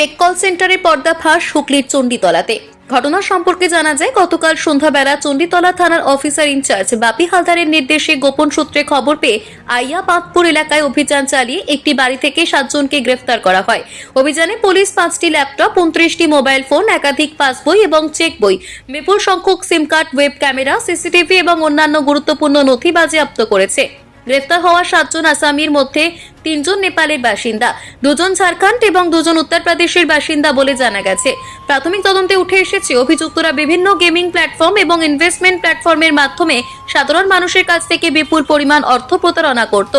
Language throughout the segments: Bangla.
ফেক কল সেন্টারে পর্দা ফাঁস হুগলির চণ্ডীতলাতে। ঘটনা সম্পর্কে জানা যায়, গতকাল সন্ধ্যাবেলা চণ্ডীতলা থানার অফিসার ইনচার্জ বাপি হালদারের নির্দেশে গোপন সূত্রে খবর পেয়ে আইয়া পাঁকপুর এলাকায় অভিযান চালিয়ে একটি বাড়ি থেকে সাতজনকে গ্রেফতার করা হয়। অভিযানে পুলিশ পাঁচটি ল্যাপটপ, উনত্রিশটি মোবাইল ফোন, একাধিক পাসবই এবং চেক বই, বিপুল সংখ্যক SIM card, web camera, CCTV এবং অন্যান্য গুরুত্বপূর্ণ নথি বাজেয়াপ্ত করেছে। গ্রেফতার হওয়া সাতজন আসামির মধ্যে তিনজন নেপালের বাসিন্দা, দুজন ঝাড়খণ্ড এবং দুজন উত্তরপ্রদেশের বাসিন্দা বলে জানা গেছে। প্রাথমিক তদন্তে উঠে এসেছে, অভিযুক্তরা বিভিন্ন গেমিং প্ল্যাটফর্ম এবং ইনভেস্টমেন্ট প্ল্যাটফর্মের মাধ্যমে সাধারণ মানুষের কাছ থেকে বিপুল পরিমাণ অর্থ প্রতারণা করত।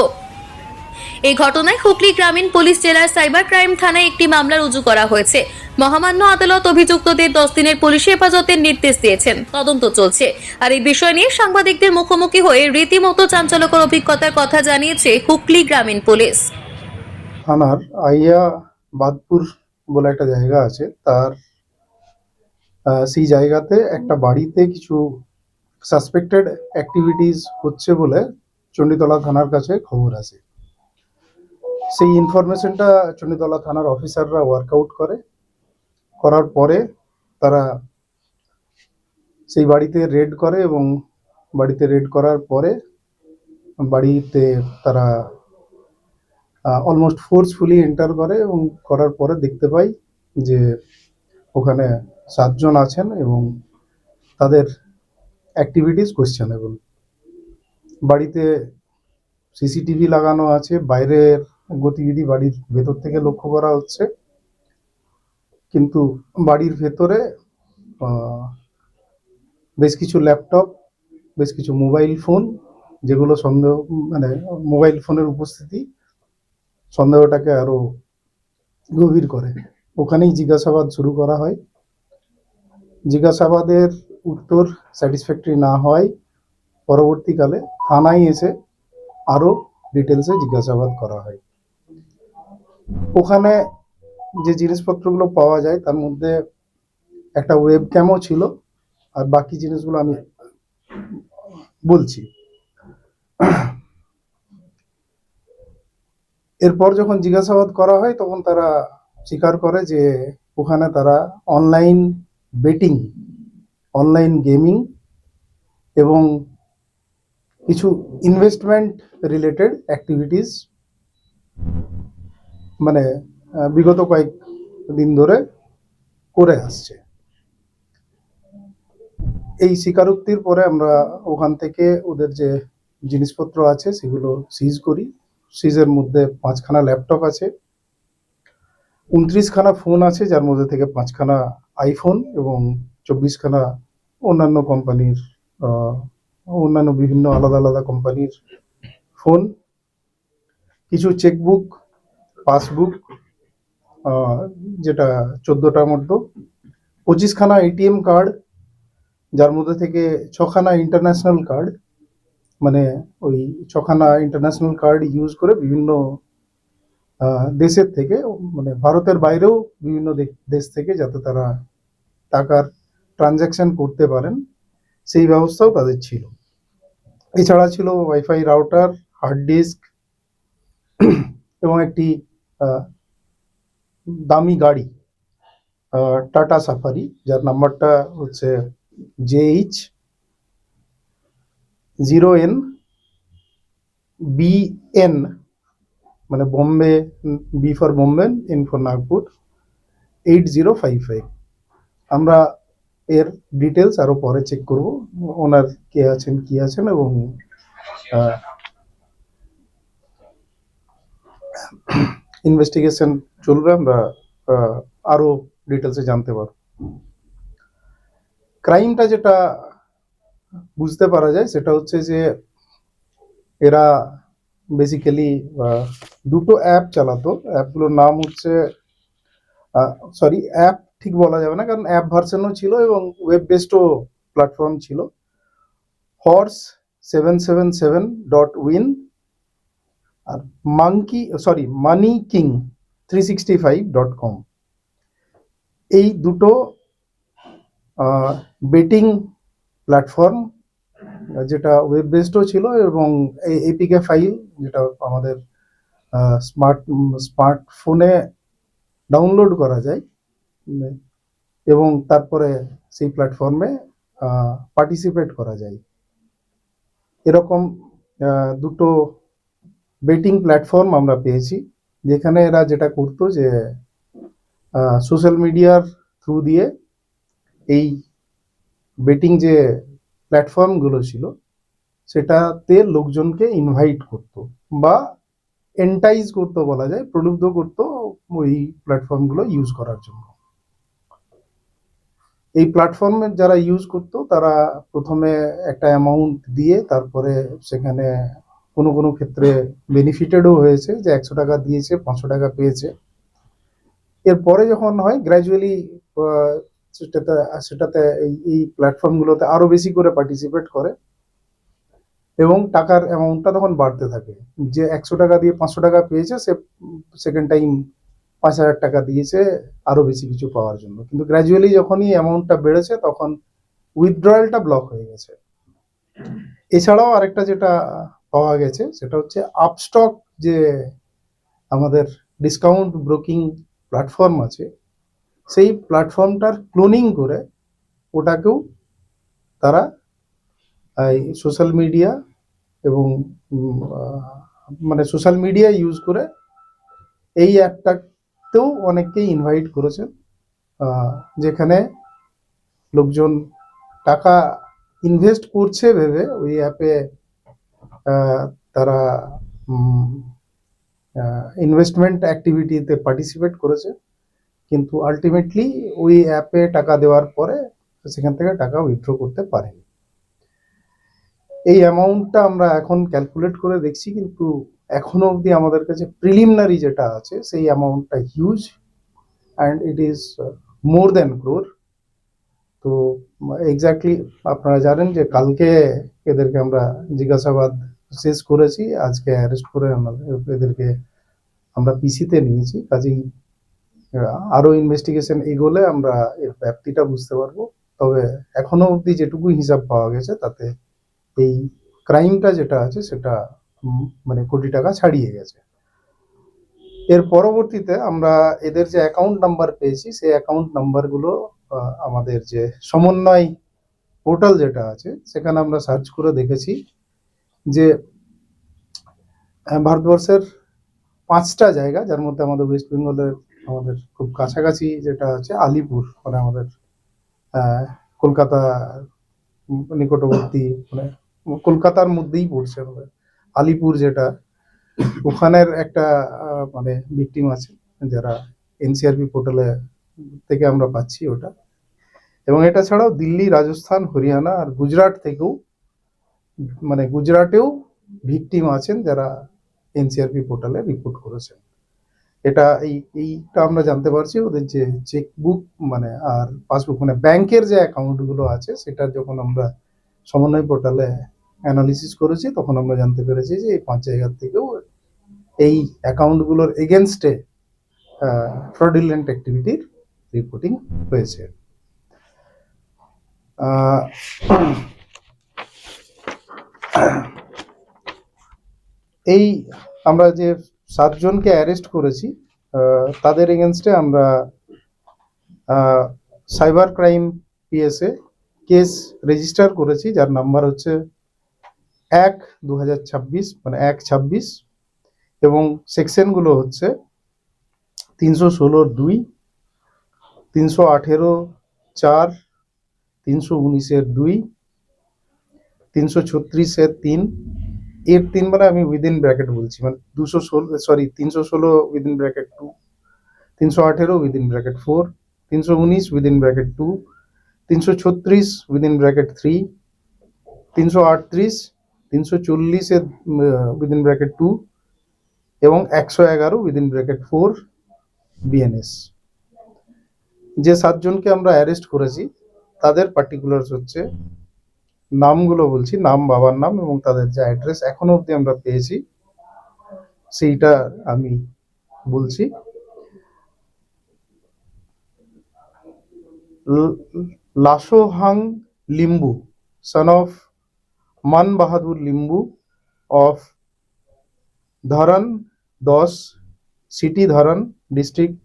এই ঘটনায় হুগলি গ্রামীণ পুলিশ জেলার সাইবার ক্রাইম থানায় একটি মামলা রুজু করা হয়েছে। মহামান্য আদালত অভিযুক্তদের দশ দিনের পুলিশ হেফাজতের নির্দেশ দিয়েছেন। তদন্ত চলছে। আর এই বিষয় নিয়ে সাংবাদিকদের মুখোমুখি হয়ে রীতিমতো চাঞ্চল্যকর অভিজ্ঞতার কথা জানিয়েছে হুগলি গ্রামীণ পুলিশ। থানার আইয়া বাদপুর বলে একটা জায়গা আছে। তার সেই জায়গাতে একটা বাড়িতে কিছু সাসপেক্টেড অ্যাক্টিভিটিস হচ্ছে বলে চণ্ডীতলা থানার কাছে খবর আসে। সেই ইনফরমেশনটা চণ্ডীতলা থানার অফিসাররা ওয়ার্কআউট করে। করার পরে তারা সেই বাড়িতে রেড করে এবং বাড়িতে রেড করার পরে বাড়িতে তারা অলমোস্ট ফোর্সফুলি এন্টার করে এবং করার পরে দেখতে পাই যে ওখানে সাতজন আছেন এবং তাদের অ্যাক্টিভিটিস কোয়েশ্চেনেবল বাড়িতে সিসিটিভি লাগানো আছে, বাইরের গতিবিধি বাড়ির ভেতর থেকে লক্ষ্য করা হচ্ছে। কিন্তু বাড়ির ভেতরে বেশ কিছু ল্যাপটপ, বেশ কিছু মোবাইল ফোন, যেগুলো সন্দেহ মানে মোবাইল ফোনের উপস্থিতি সন্দেহটাকে আরও গভীর করে। ওখানেই জিজ্ঞাসাবাদ শুরু করা হয়। জিজ্ঞাসাবাদের উত্তর স্যাটিসফ্যাক্টরি না হয়। পরবর্তীকালে থানায় এসে আরও ডিটেলসে জিজ্ঞাসাবাদ করা হয়। ওখানে যে জিনিসপত্রগুলো পাওয়া যায়, তার মধ্যে একটা ওয়েব ক্যামও ছিল, আর বাকি জিনিসগুলো আমি বলছি। এরপর যখন জিজ্ঞাসাবাদ করা হয়, তখন তারা স্বীকার করে যে ওখানে তারা অনলাইন বেটিং অনলাইন গেমিং এবং কিছু ইনভেস্টমেন্ট রিলেটেড অ্যাক্টিভিটিস মানে বিগত কয়েক দিন ধরে করে আসছে। এই স্বীকারোক্তির পরে আমরা ওখান থেকে ওদের যে জিনিসপত্র আছে, সেগুলো সিজ করি। সিজের মধ্যে পাঁচখানা ল্যাপটপ আছে। উনত্রিশখানা ফোন আছে, যার মধ্যে থেকে পাঁচখানা আইফোন এবং চব্বিশখানা অন্যান্য কোম্পানির অন্যান্য বিভিন্ন আলাদা আলাদা কোম্পানির ফোন কিছু চেকবুক পাসবুক যেটা চোদ্দোটার মধ্যে। পঁচিশখানা এটিএম কার্ড, যার মধ্যে থেকে ছখানা ইন্টারন্যাশনাল কার্ড মানে ওই ছখানা ইন্টারন্যাশনাল কার্ড ইউজ করে বিভিন্ন দেশের থেকে মানে ভারতের বাইরেও বিভিন্ন দেশ থেকে যাতে তারা টাকার ট্রানজ্যাকশন করতে পারেন, সেই ব্যবস্থাও তাদের ছিল। এছাড়া ছিল ওয়াইফাই রাউটার হার্ড ডিস্ক এবং একটি দামি গাড়ি টাটা সাফারি, যার নাম্বারটা হচ্ছে JH zero N B N মানে Bombay, B for Bombay, N for Nagpur, eight zero five five. আমরা এর ডিটেলস আরও পরে চেক করব, ওনার কে আছেন, কি আছেন এবং ইনভেস্টিগেশন চলবে আমরা আহ, আরও ডিটেলসে জানতে পারব। ক্রাইমটা যেটা বুঝতে পারা যায় সেটা হচ্ছে যে এরা বেসিক্যালি দুটো অ্যাপ চালাতো। অ্যাপগুলোর নাম হচ্ছে সরি অ্যাপ ঠিক বলা যাবে না কারণ অ্যাপ ভার্সনও ছিল এবং ওয়েব বেসডও প্ল্যাটফর্ম ছিল। Horse seven seven seven dot win আর monkey sorry money king three sixty five dot com এই দুটো বেটিং প্ল্যাটফর্ম যেটা ওয়েব বেসডও ছিল এবং এপিকে ফাইল যেটা আমাদের স্মার্ট স্মার্টফোনে ডাউনলোড করা যায়। এবং তারপরে সেই প্ল্যাটফর্মে পার্টিসিপেট করা যায়। এরকম দুটো বেটিং প্ল্যাটফর্ম আমরা পেয়েছি, যেখানে এরা যেটা করতো যে সোশ্যাল মিডিয়ার থ্রু দিয়ে এই বেটিং যে প্ল্যাটফর্মগুলো ছিল, সেটাতে লোকজনকে ইনভাইট করতো বা এন্টাইজ করতো বলা যায়, প্রলুব্ধ করতো ওই প্ল্যাটফর্মগুলো ইউজ করার জন্য। এই প্ল্যাটফর্মে যারা ইউজ করতো, তারা প্রথমে একটা অ্যামাউন্ট দিয়ে তারপরে সেখানে কোনো কোনো ক্ষেত্রে বেনিফিটেডও হয়েছে যে একশো টাকা দিয়েছে, পাঁচশো টাকা পেয়েছে। এরপরে যখন হয় গ্র্যাজুয়ালি সেটাতে সেটাতে এই এই প্ল্যাটফর্মগুলোতে আরও বেশি করে পার্টিসিপেট করে এবং টাকার অ্যামাউন্টটা তখন বাড়তে থাকে। যে একশো টাকা দিয়ে পাঁচশো টাকা পেয়েছে, সে সেকেন্ড টাইম পাঁচ হাজার টাকা দিয়েছে আরও বেশি কিছু পাওয়ার জন্য। কিন্তু গ্র্যাজুয়ালি যখনই অ্যামাউন্টটা বেড়েছে, তখন উইথড্রয়ালটা ব্লক হয়ে গেছে। এছাড়াও আরেকটা যেটা পাওয়া গেছে, সেটা হচ্ছে আপস্টক যে আমাদের ডিসকাউন্ট ব্রোকিং প্ল্যাটফর্ম আছে, সেই প্ল্যাটফর্মটার ক্লোনিং করে ওটাকেও তারা, এই সোশ্যাল মিডিয়া এবং মানে সোশ্যাল মিডিয়া ইউজ করে এই অ্যাপটাতেও অনেককেই ইনভাইট করেছেন যেখানে লোকজন টাকা ইনভেস্ট করছে ভেবে ওই অ্যাপে তারা ইনভেস্টমেন্ট অ্যাক্টিভিটিতে পার্টিসিপেট করেছে। কিন্তু আলটিমেটলি ওই অ্যাপে টাকা দেওয়ার পরে সেখান থেকে টাকা উইথড্র করতে পারেনি। এই অ্যামাউন্টটা আমরা এখন ক্যালকুলেট করে দেখছি, কিন্তু এখনও অবধি আমাদের কাছে প্রিলিমিনারি যেটা আছে, সেই অ্যামাউন্টটা হিউজ অ্যান্ড ইট ইজ মোর দেন ক্রোর তো এক্স্যাক্টলি আপনারা জানেন যে কালকে এদেরকে আমরা জিজ্ঞাসাবাদ শেষ করেছি। আজকে অ্যারেস্ট করে আমাদের এদেরকে আমরা পিসিতে নিয়েছি। কাজেই আহ, আরও ইনভেস্টিগেশন এগোলে আমরা এর ব্যাপ্তিটা বুঝতে পারব। তবে এখনও অবধি যেটুকু হিসাব পাওয়া গেছে তাতে এই ক্রাইমটা যেটা আছে সেটা মানে কোটি টাকা ছাড়িয়ে গেছে। এর পরবর্তীতে আমরা এদের যে অ্যাকাউন্ট নাম্বার পেয়েছি সেই অ্যাকাউন্ট নাম্বারগুলো আমাদের যে সমন্বয় পোর্টাল যেটা আছে সেখানে আমরা সার্চ করে দেখেছি। যে ভারতবর্ষের পাঁচটা জায়গা, যার মধ্যে আমাদের ওয়েস্ট বেঙ্গলের আমাদের খুব কাছাকাছি যেটা আছে আলিপুর মানে আমাদের কলকাতা নিকটবর্তী মানে কলকাতার মধ্যেই পড়ছে আমাদের। আলিপুর যেটা, ওখানের একটা মানে ভিকটিম আছে, যারা এনসিআরপি পোর্টালে থেকে আমরা পাচ্ছি ওটা। এবং এটা ছাড়াও দিল্লি, রাজস্থান, হরিয়ানা আর গুজরাট থেকেও মানে গুজরাটেও ভিকটিম আছেন যারা এনসিআরপি পোর্টালে রিপোর্ট করেছেন। এটা এই, এইটা আমরা জানতে পারছি ওদের যে চেকবুক মানে আর পাসবুক মানে ব্যাংকের যে অ্যাকাউন্টগুলো আছে সেটা যখন আমরা সমন্বয় পোর্টালে অ্যানালিসিস করেছি, তখন আমরা জানতে পেরেছি যে এই পাঁচ জায়গার থেকেও এই অ্যাকাউন্টগুলোর এগেনস্টে ফ্রডিলেন্ট অ্যাক্টিভিটির রিপোর্টিং হয়েছে। এই আমরা যে সাতজনকে অ্যারেস্ট করেছি তাদের এগেনস্টে আমরা cyber crime PSA case register করেছি, যার নাম্বার হচ্ছে এক দু মানে এক ছাব্বিশ, এবং সেকশনগুলো হচ্ছে তিনশো ষোলোর দুই, তিনশো আঠেরো চার, তিনশো উনিশের দুই তিনশো ছত্রিশের তিন, এর তিন মানে আমি উইদিন ব্র্যাকেট বলছি মানে দুশো ষোলো সরি তিনশো ষোলো উইদিন ব্র্যাকেট টু তিনশো আঠেরো উইদিন ব্র্যাকেট ফোর তিনশো উনিশ উইদিন ব্র্যাকেট টু তিনশো ছত্রিশ উইদিন ব্র্যাকেট থ্রি তিনশো আটত্রিশ, তিনশো চল্লিশের উইদিন ব্র্যাকেট টু এবং একশো এগারো উইদিন ব্র্যাকেট ফোর বিএনএস যে সাতজনকে আমরা অ্যারেস্ট করেছি, তাদের পার্টিকুলার্স হচ্ছে নামগুলো বলছি, নাম, বাবার নাম এবং তাদের যে অ্যাড্রেস এখনও অবধি আমরা পেয়েছি, সেইটা আমি বলছি। লাসোহাং লিম্বু, son অফ মান বাহাদুর লিম্বু অফ ধরন দশ সিটি ধরন ডিস্ট্রিক্ট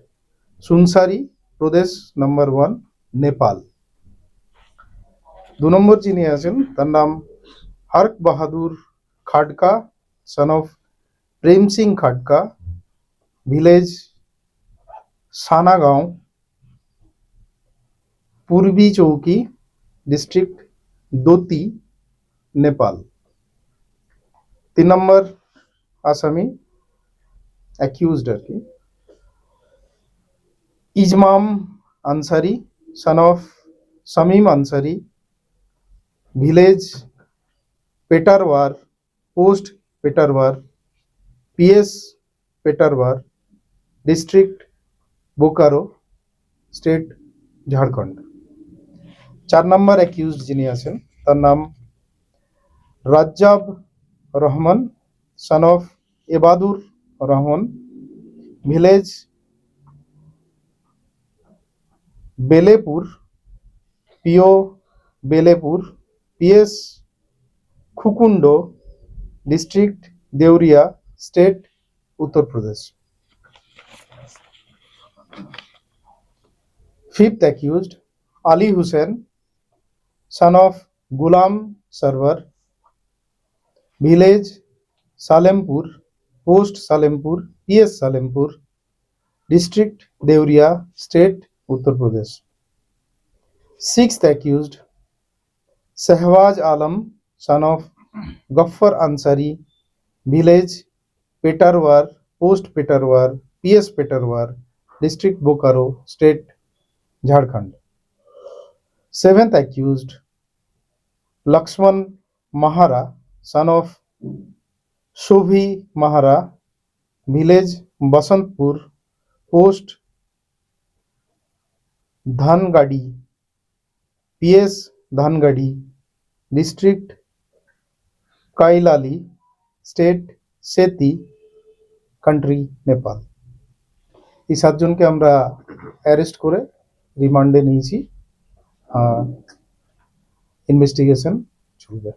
সুনসারি প্রদেশ নম্বর ওয়ান নেপাল। দু নম্বর যিনি আছেন তার নাম হর্ক বাহাদুর খাডকা son of Prem Singh খাডকা village সানাগাঁও পূর্বী চৌকি ডিস্ট্রিক্ট দোতি নেপাল তিন নম্বর আসামি অ্যাকিউজড আর কি ইজমাম Ansari son of Shamim Ansari village Petarwar post Petarwar PS Petarwar district Bokaro state Jharkhand চার নম্বর অ্যাকিউজড যিনি আছেন তার নাম Rajjab Rahman son of Ebadur Rahman village Belepur PO Belepur PS Khukhundu district Deoria state Uttar Pradesh fifth accused Ali Hussain son of Gulam Sarwar, village Salempur, post Salempur, PS Salempur, district Deoria, state Uttar Pradesh. Sixth accused Shahbaz Alam sun of Gaffar Ansari village Petarwar post Petarwar PS Petarwar district Bokaro state Jharkhand. Seventh accused Laxman Mahara sun of शोभी Mahara village Basantpur post Dhangadhi PS Dhangadi, district Kailali, state Seti, country Nepal এই সাতজনকে আমরা অ্যারেস্ট করে রিমান্ডে নিয়েছি ইনভেস্টিগেশন চলবে